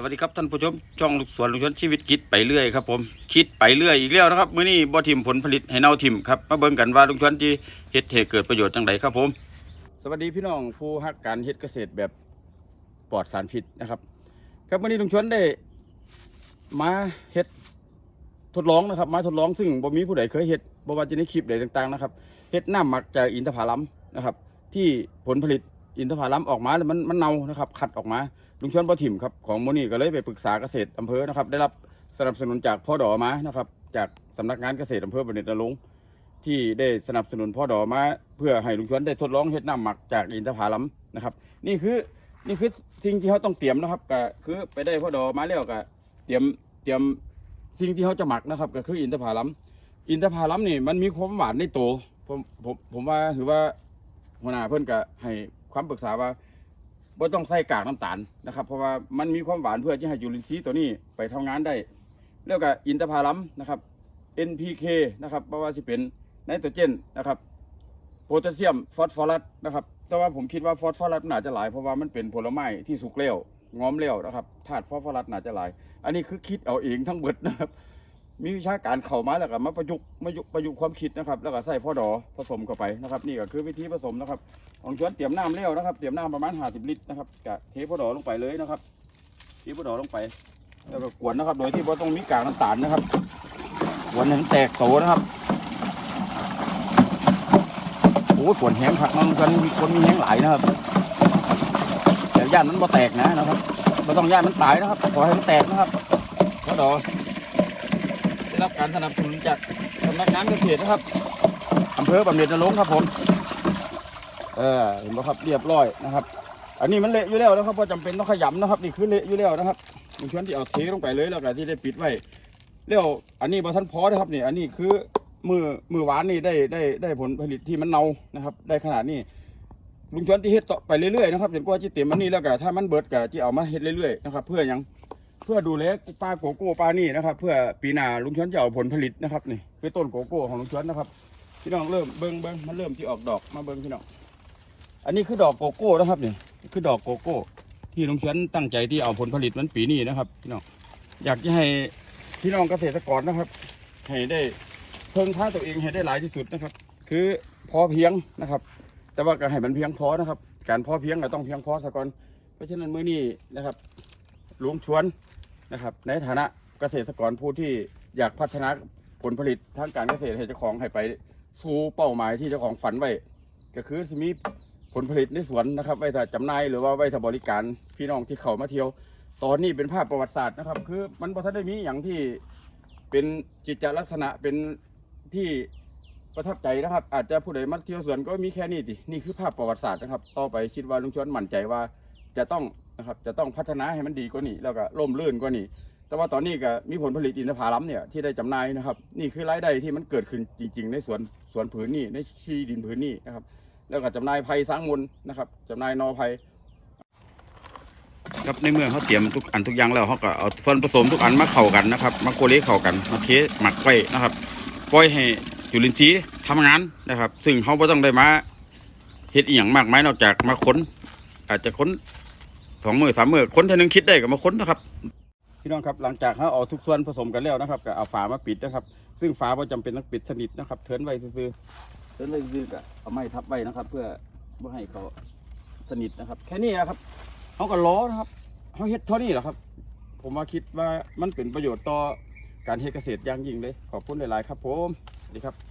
สวัสดีครับท่านผู้ชมช่องสวนลุงชนชีวิตคิดไปเรื่อยครับผมคิดไปเรื่อยอีกแล้วนะครับมื้อนี้บ่ทิมผลผลิตให้เน่าทิมครับมาเบิ่งกันว่าลุงชนที่เฮ็ดให้เกิดประโยชน์จังไดครับผม สวัสดีพี่น้องผู้ฮักการเฮ็ดเกษตรแบบปลอดสารพิษนะครับ ครับมื้อนี้ลุงชนได้มาเฮ็ดทดลองนะครับมาทดลองซึ่งบ่มีผู้ใดเคยเฮ็ดบ่ว่าจะในคลิปใดต่างๆนะครับเฮ็ดน้ำหมักจากอินทผลัมนะครับ ที่ผลผลิตอินทผลัมออกมามันมันเน่านะครับ ขัดออกมา ลุงชวนบ่ถิ่มครับของโมนี่ก็เลยไปปรึกษาเกษตรอำเภอนะครับ ได้รับสนับสนุนจากพ่อดอมานะครับ จากสำนักงานเกษตรอำเภอบันเนตนรงที่ได้สนับสนุนพ่อดอมาเพื่อให้ลุงชวนได้ทดลองเฮ็ดน้ำหมักจากอินทผลัมนะครับ นี่คือนี่คือสิ่งที่เขาต้องเตรียมนะครับก็คือไปได้พ่อดอมาแล้วก็เตรียมเตรียมสิ่งที่เขาจะหมักนะครับ ก็คืออินทผลัมอินทผลัมนี่มันมีความหวานในตัวผมผมผมว่าถือว่าหัวหน้าเพื่อนก็ให้ความปรึกษาว่า บ่ต้องใส่กากน้ำตาลนะครับ เพราะว่ามันมีความหวานเพื่อที่ให้จุลินทรีย์ตัวนี้ไปทำงานได้ แล้วก็อินทผลัมนะครับ NPK นะครับเพราะว่าสิเป็นไนโตรเจนนะครับโพแทสเซียมฟอสฟอรัสนะครับแต่ว่าผมคิดว่าฟอสฟอรัสน่าจะหลายเพราะว่ามันเป็นผลไม้ที่สุกแล้วงอมแล้วนะครับธาตุฟอสฟอรัสน่าจะหลาย อันนี้คือคิดเอาเองทั้งเบิดนะครับ มีวิชาการเข้ามาแล้วก็มาประยุกต์มายุกประยุกต์ความคิดนะครับ แล้วก็ใส่พ่อดอผสมเข้าไปนะครับ นี่ก็คือวิธีผสมนะครับของชวนเตรียมน้ำเลี้ยวนะครับเตรียมน้ำประมาณห้าสิบลิตรนะครับกะเทพ่อดอลงไปเลยนะครับเทพ่อดอลงไป แล้วก็กวนนะครับ โดยที่ว่าต้องมีกากน้ำตาลนะครับกวนให้มันแตกโตนะครับโอ้ยกวนแห้งผักมันกันมีคนมีแห้งหลายนะครับแต่ย่านมันบ่แตกนะนะครับเราต้องย่านมันตายนะครับขอให้มันแตกนะครับพดอด้ รับการสนับสนุนจากสำนักงานเกษตรนะครับอำเภอบำเหน็จนรงค์ครับผม เออเห็นไหมครับเรียบร้อยนะครับ อันนี้มันเละอยู่แล้วนะครับเพราะจำเป็นต้องขยำนะครับ นี่คือเละอยู่แล้วนะครับมีชวนที่เอาเทลงไปเลยแล้วก็ที่ได้ปิดไว้แล้วอันนี้บอท่านพอนะครับนี่อันนี้คือมือมือหวานนี่ได้ได้ได้ผลผลิตที่มันเน่านะครับ ได้ขนาดนี้ลุงชวนที่เฮ็ดต่อไปเรื่อยๆนะครับจนกว่าจะเต็มอันนี้แล้วก็ถ้ามันเบิดก็จะเอามาเฮ็ดเรื่อยๆนะครับ เพื่อหยัง พื่อดูแลปลาโกโก้ปลานี่นะครับ เพื่อปีหน้าลุงชวนจะเอาผลผลิตนะครับนี่คือต้นโกโก้ของลุงชวนนะครับพี่น้องเริ่มเบิ้งเบิ้งมันเริ่มที่ออกดอกมาเบิ้งพี่น้องอันนี้คือดอกโกโก้นะครับนี่คือดอกโกโก้ ที่ลุงชียนตั้งใจที่เอาผลผลิตมันปีนี้นะครับพี่น้องอยากจะให้พี่น้องเกษตรกรนะครับ ให้ได้เพิ่งพาตัวเองให้ได้หลายที่สุดนะครับ คือพอเพียงนะครับ แต่ว่าก็ให้มันเพียงพอนะครับ การพอเพียงก็ต้องเพียงพอซะก่อนเพราะฉะนั้นมื้อนี้นะครับลุงชวน นะครับ ในฐานะเกษตรกรผู้ที่อยากพัฒนาผลผลิตทางการเกษตรให้เจ้าของให้ไปสู่เป้าหมายที่เจ้าของฝันไว้ก็คือสิมีผลผลิตในสวนนะครับ ไว้ถ้าจำหน่ายหรือว่าไว้ถ้าบริการพี่น้องที่เขามาเที่ยว ตอนนี้เป็นภาพประวัติศาสตร์นะครับ คือมันบ่ทันได้มีอย่างที่เป็นจิตจลักษณะเป็นที่ประทับใจนะครับ อาจจะผู้ใดมาเที่ยวสวนก็มีแค่นี้ดินี่คือภาพประวัติศาสตร์นะครับ ต่อไปคิดว่าลุงชวนมั่นใจว่า จะต้องนะครับจะต้องพัฒนาให้มันดีกว่านี้แล้วก็ร่มรื่นกว่านี้ แต่ว่าตอนนี้ก็มีผลผลิตอินทผลัมเนี่ยที่ได้จำหน่ายนะครับ นี่คือรายได้ที่มันเกิดขึ้นจริง ๆ ในสวนสวนผืนนี้ในที่ดินผืนนี้นะครับ แล้วก็จำหน่ายไผ่สร้างมูลนะครับจำหน่ายนอไผ่ครับในเมื่อเขาเตรียมทุกอันทุกอย่างแล้วเขาก็เอาส่วนผสมทุกอันมาเข้ากันนะครับมาโคเลเข้ากันมาเทหมักไว้นะครับปล่อยให้จุลินทรีย์ทำงานนะครับ ซึ่งเขาไม่ต้องได้มาเฮ็ดอีหยังมากมายนอกจากมาค้น อาจจะค้น สองมือสามมือค้นเท่านึงคิดได้ก็มาค้นนะครับ พี่น้องครับหลังจากเขาเอาทุกส่วนผสมกันแล้วนะครับก็เอาฝามาปิดนะครับ ซึ่งฝาไม่จำเป็นต้องปิดสนิทนะครับเทิร์นไว้ซื่อๆเทิร์นไว้ซื่อๆก็เอาไม้ทับไว้นะครับ เพื่อไม่ให้เขาสนิทนะครับ แค่นี้นะครับเขาก็ล้อนะครับเขาเฮ็ดเท่านี้แหละครับ ผมว่าคิดว่ามันเป็นประโยชน์ต่อการเฮ็ดเกษตรอย่างยิ่งเลย ขอบคุณหลาย ๆ ครับผมสวัสดีครับ